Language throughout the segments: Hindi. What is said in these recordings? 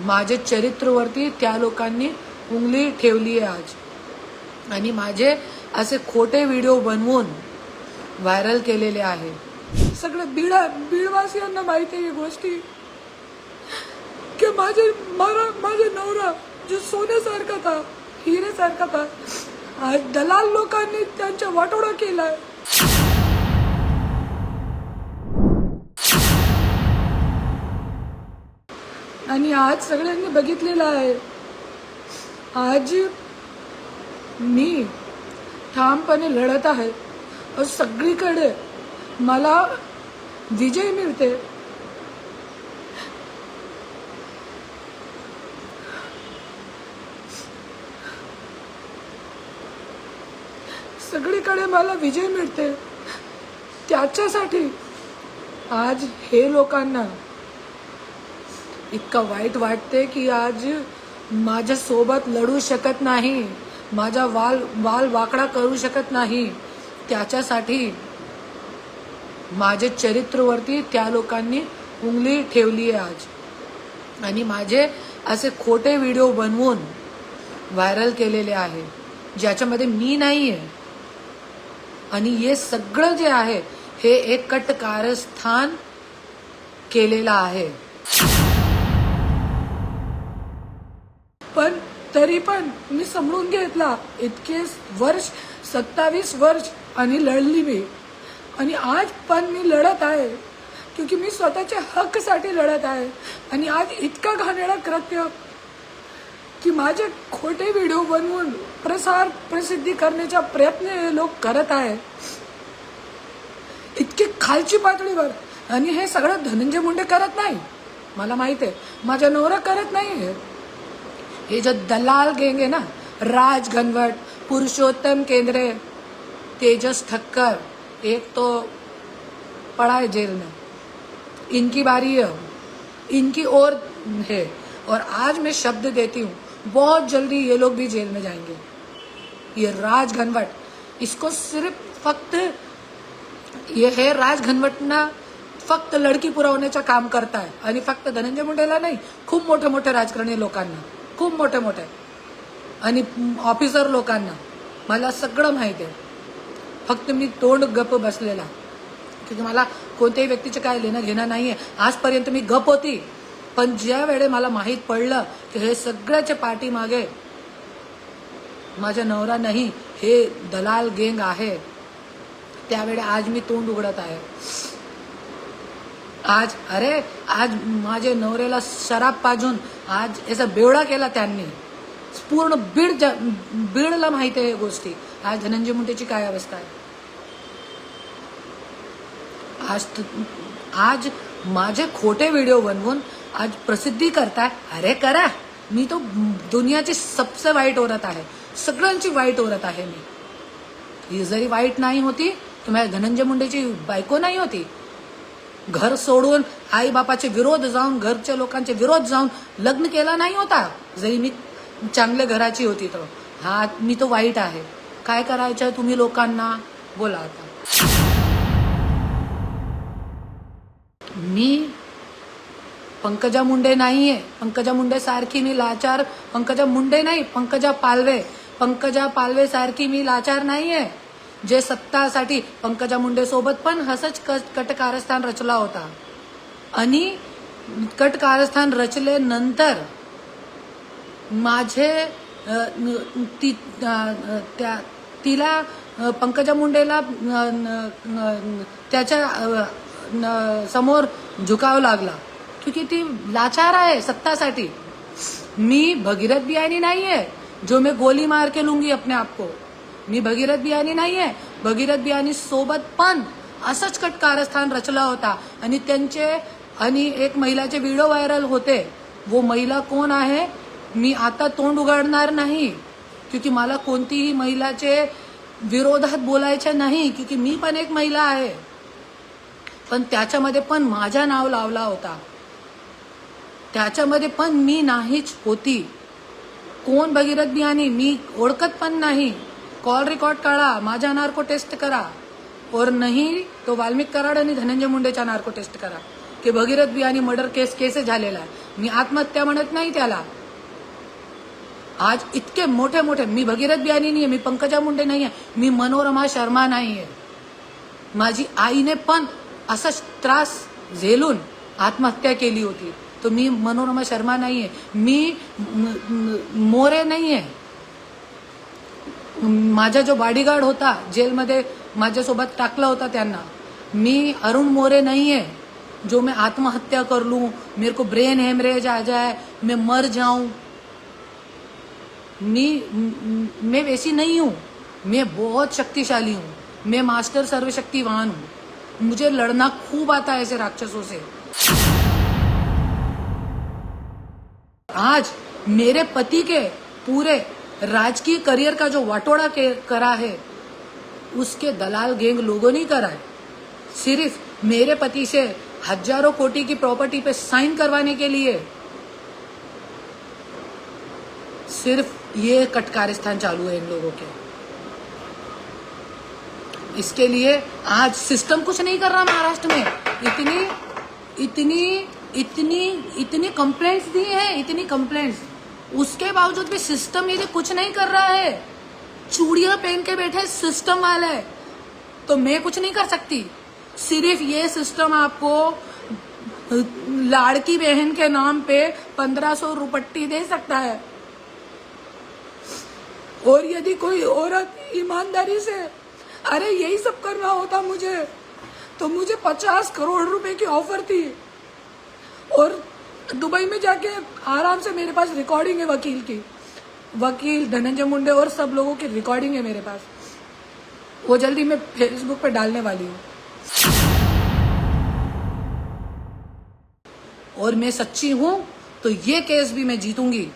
माझे चरित्रवरती त्या लोकांनी उंगली ठेवली आहे आज. आणि माझे असे खोटे व्हिडिओ बनवून व्हायरल केलेले आहे. सगळं बीडा बीडवासियांना माहिती आहे गोष्टी. की माझे मारा माझे नवरा जो सोन्यासारखा था हिरेसारखा था आज दलाल लोकांनी त्यांच्या वाटोळा केलाय. आणि आज सगळ्यांनी बघितलेलं आहे. आज मी ठामपणे लढत आहे. सगळीकडे मला विजय मिळते. सगळीकडे मला विजय मिळते. त्याच्यासाठी आज हे लोकांना इतकं वाईट वाटते की आज माझ्यासोबत लढू शकत नाही. माझा वाल वाल वाकडा करू शकत नाही. त्याच्यासाठी माझे चरित्रवरती त्या लोकांनी उंगली ठेवली आहे आज. आणि माझे असे खोटे व्हिडिओ बनवून व्हायरल केलेले आहे ज्याच्यामध्ये मी नाही आहे आणि हे सगळं जे आहे हे एक कट कारस्थान केलेलं आहे. पण तरी पण मी समजून घेतला. इतके वर्ष सत्तावीस वर्ष आणि लढली मी. आणि आज पण मी लढत आहे. क्योंकि मी स्वतःच्या हक्कसाठी लढत आहे. आणि आज इतकं घाणेरडं कृत्य की माझे खोटे व्हिडिओ बनवून प्रसार प्रसिद्धी करण्याचा प्रयत्न हे लोक करत आहे. इतकी खालची पातळीवर. आणि हे सगळं धनंजय मुंडे करत नाही. मला माहीत आहे. माझा नवरा करत नाही हे हे जो दलाल गैंग है ना, राज घनवट, पुरुषोत्तम केंद्रे, तेजस ठक्कर एक तो पड़ा है जेल में। इनकी बारी है। इनकी और है। और आज मैं शब्द देती हूँ, बहुत जल्दी ये लोग भी जेल में जाएँगे। ये राज घनवट, इसको सिर्फ़ फक्त, ये है राज घनवटना फक्त लडकी पुरवण्याचं काम करताय आणि फक्त धनंजय मुंडेला नाही खूप मोठे मोठे राजकारणी लोकांना। खूप मोठे मोठे आणि ऑफिसर लोकांना मला सगळं माहिती आहे. फक्त मी तोंड गप बसलेला. की मला कोणत्याही व्यक्तीचे काय लेणं घेणं आहे आजपर्यंत मी गप होती. पण ज्या वेळे मला माहीत पडलं की हे सगळ्याच्या पाठीमागे माझ्या नवरा नाही हे दलाल गेंग आहे त्यावेळे आज मी तोंड उघडत आहे. आज अरे आज माझे नवऱ्याला शराब पाजून आज याचा बेवडा केला त्यांनी. पूर्ण बीड बीडला माहिती आहे गोष्टी. आज धनंजय मुंडेची काय अवस्था आहे? आज आज माझे खोटे व्हिडिओ बनवून आज प्रसिद्धी करताय? अरे करा. मी तो दुनियाची सबसे वाईट औरत आहे. सगळ्यांची वाईट औरत आहे मी. ही जरी वाईट नाही होती तर माझ्या धनंजय मुंडेची बायको नाही होती. घर सोडून आई बापाचे विरोध जाऊन घरच्या लोकांचे विरोध जाऊन लग्न केला नाही होता. जरी मी चांगल्या घराची होती तर. हा मी तो वाईट आहे. काय करायचं तुम्ही लोकांना? बोला आता. मी पंकजा मुंडे नाहीये. पंकजा मुंडे सारखी मी लाचार. पंकजा मुंडे नाही पंकजा पालवे. पंकजा पालवे सारखी मी लाचार नाहीये. जे सत्तासाठी पंकजा मुंडे सोबत पण हसच कट कटकारस्थान रचला होता. आणि कटकारस्थान रचल्यानंतर माझे ती त्या तिला पंकजा मुंडेला न- त्याच्या न- समोर झुकावं लागला. क्योंकि ती लाचार आहे सत्तासाठी. मी भगीरथ बियाणी नाहीये जो मैं गोली मार के लूंगी अपने आप को. मी भगीरथ बियाणी नाहीये. भगीरथ बियाणी सोबत पण असंच कट कारस्थान रचला होता. आणि त्यांचे आणि एक महिलाचे व्हिडिओ व्हायरल होते. वो महिला कोण आहे? मी आता तोंड उघडणार नाही. क्योंकि मला कोणतीही महिलाचे विरोधात बोलायचे नाही क्योंकि मी पण एक महिला आहे. पण त्याच्यामध्ये पण माझ्या नाव लावला होता. त्याच्यामध्ये पण मी नाहीच होती. कोण भगीरथ बियाणी मी ओळखत पण नाही. कॉल रेकॉर्ड काढा माझ्या नार्को टेस्ट करा. और नाही तो वाल्मिक कराड आणि धनंजय मुंडेच्या नार्को टेस्ट करा. की भगीरथ बियाणी मर्डर केस केसे झालेला आहे. मी आत्महत्या म्हणत नाही त्याला. आज इतके मोठे मोठे मी भगीरथ बियाणी नाही आहे मी पंकजा मुंडे नाही आहे मी मनोरमा शर्मा नाही आहे माझी आईने पण असा त्रास झेलून आत्महत्या केली होती. तो मी मनोरमा शर्मा नाही आहे मी मोरे नाही आहे माझा जो बॉडीगार्ड होता, जेलमध्ये माझ्यासोबत टाकला होता त्यांना. मी अरुण मोरे नहीं है जो मैं आत्महत्या कर लूँ मेरे को ब्रेन हेमरेज आ जाए, मैं मर जाऊँ. मी, मैं वैसी नहीं हूँ, मैं बहुत शक्तिशाली हूँ, मैं मास्टर सर्वशक्तिवान हूँ. मुझे लड़ना खूब आता है ऐसे राक्षसों से. आज मेरे पति के पूरे राजकीय करियर का जो वाटोड़ा करा है, उसके दलाल गैंग लोगों ने करा है। सिर्फ़ मेरे पति से हज़ारों कोटी की प्रॉपर्टी पे साइन करवाने के लिए। सिर्फ़ ये कटकारिस्तान चालू है इन लोगों के। इसके लिए आज सिस्टम कुछ नहीं कर रहा महाराष्ट्र में। इतनी इतनी इतनी इतनी कंप्लेंट्स दी है, इतनी कंप्लेंट्स उसके बावजूद भी सिस्टम ये कुछ नहीं कर रहा है, चूड़ियाँ पहन के बैठे सिस्टम वाले तो मैं कुछ नहीं कर सकती। सिर्फ़ ये सिस्टम आपको, लाड़की बहन के नाम पे पंद्रह सौ रुपट्टी दे सकता है। और यदि कोई औरत ईमानदारी से, अरे यही सब करना होता मुझे तो मुझे पचास करोड़ रुपए की ऑफ़र थी। और दुबई में जाके आराम से मेरे पास रिकॉर्डिंग है वकील की। वकील, धनंजय मुंडे और सब लोगों की रिकॉर्डिंग है मेरे पास। वो जल्दी मैं फेसबुक पे डालने वाली हूँ। और मैं सच्ची हूँ तो ये केस भी मैं जीतूँगी,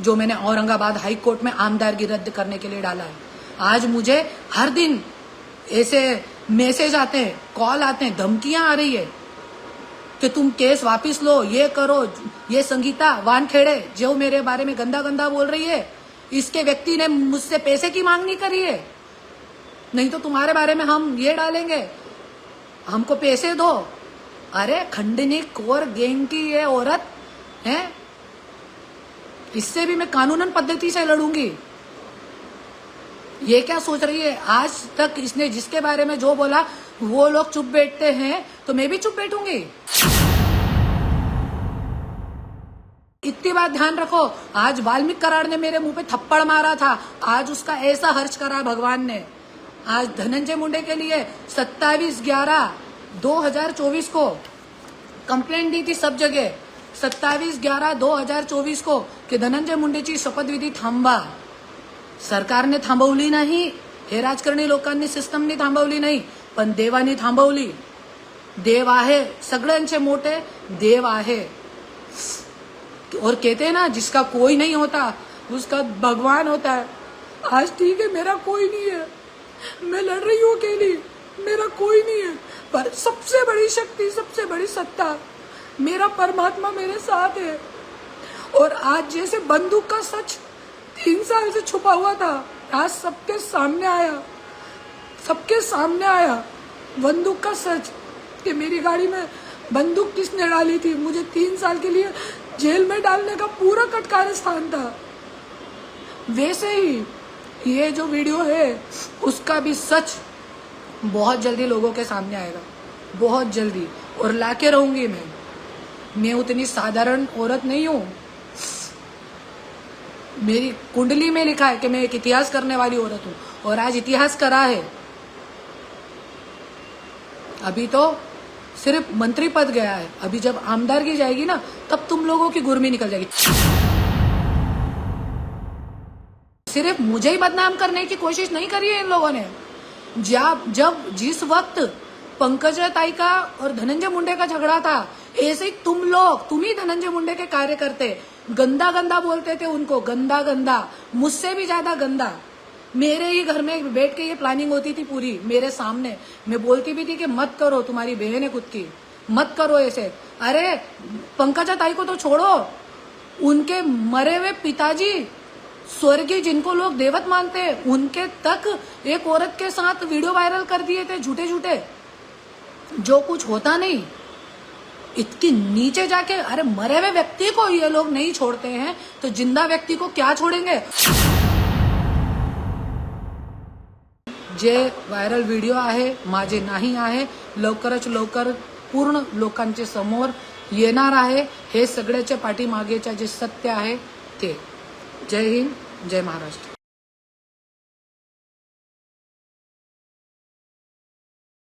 जो मैंने औरंगाबाद हाई कोर्ट में आमदारगी रद्द करने के लिए डाला है। आज मुझे हर दिन ऐसे मैसेज आते हैं, कॉल आते हैं, धमकियाँ आ रही है कि तुम केस वापस लो, ये करो, ये संगीता वानखेड़े जो मेरे बारे में गंदा गंदा बोल रही है, इसके व्यक्ति ने मुझसे पैसे की मांग नहीं करी है। नहीं तो तुम्हारे बारे में हम ये डालेंगे, हमको पैसे दो। अरे, खंडनी कोर गैंग की ये औरत, है? इससे भी मैं कानूनन पद्धति से लड़ूँगी। ये क्या सोच रही है? आज तक इसने जिसके बारे में जो बोला, वो लोग चुप बैठते हैं तो मैं भी चुप बैठूँगी। इतनी बात ध्यान रखो, आज वाल्मीकि कराड़ ने मेरे मुँह पे थप्पड़ मारा था। आज उसका ऐसा हर्ष करा भगवान ने। आज धनंजय मुंडे के लिए सत्तावीस ग्यारह 2024 को कंप्लेंट दी थी सब जगह। सत्तावीस ग्यारह 2024 को की धनंजय मुंडेची शपथविधी थांबा। सरकारने थांबवली नाही, हे राजकारणी लोकांनी सिस्टमनी थांबवली नाही, पण देवानी थांबवली। देव आहे, सगळ्यांचे मोठे देव आहे। और कहते हैं ना, जिसका कोई नहीं होता, उसका भगवान होता है। आज ठीक है, मेरा कोई नहीं है। मैं लड़ रही हूँ अकेली, मेरा कोई नहीं है। पर सबसे बड़ी शक्ति, सबसे बड़ी सत्ता मेरा परमात्मा मेरे साथ है। और आज जैसे बंदूक का सच तीन साल से छुपा हुआ था, आज सबके सामने आया। सबके सामने आया। बंदूक का सच कि मेरी गाड़ी में बंदूक किसने डाली थी? मुझे तीन साल के लिए जेल में डालने का पूरा कटकार स्थान था। वैसे ही, ये जो वीडियो है, उसका भी सच बहुत जल्दी लोगों के सामने आएगा। बहुत जल्दी। और लाके रहूँगी मैं। मैं उतनी साधारण औरत नहीं हूँ। मेरी कुंडली में लिखा है कि मैं एक इतिहास करने वाली औरत हूँ। और आज इतिहास करा है। अभी तो सिर्फ़ मंत्री पद गया है। अभी जब आमदार की जाएगी ना, तब तुम लोगों की गुर्मी निकल जाएगी। सिर्फ़ मुझे ही बदनाम करने की कोशिश नहीं करी है इन लोगों ने। जब जब जिस वक्त पंकज ताई का और धनंजय मुंडे का झगड़ा था, ऐसे ही तुम लोग, तुम ही धनंजय मुंडे के कार्य करते गंदा गंदा बोलते थे उनको गंदा गंदा मुझसे भी ज़्यादा गंदा। मेरे ही घर में बैठ के ये प्लानिंग होती थी पूरी, मेरे सामने। मैं बोलती भी थी कि मत करो तुम्हारी बहन है खुद की। मत करो ऐसे। अरे, पंकजा ताई को तो छोड़ो। उनके मरे हुए पिताजी, स्वर्गीय जिनको लोग देवत मानते हैं उनके तक एक औरत के साथ वीडियो वायरल कर दिए थे झूठे झूठे जो कुछ होता नहीं, इतनी नीचे जाके, अरे मरे हुए व्यक्ति को ये लोग नहीं छोड़ते हैं तो ज़िंदा व्यक्ति को क्या छोड़ेंगे? जे व्हायरल व्हिडिओ आहे माझे नाही आहे लवकरच लवकर पूर्ण लोकांचे समोर येणार आहे. हे सगळ्याच्या पाठीमागेच्या जे सत्य आहे ते. जय हिंद जय महाराष्ट्र.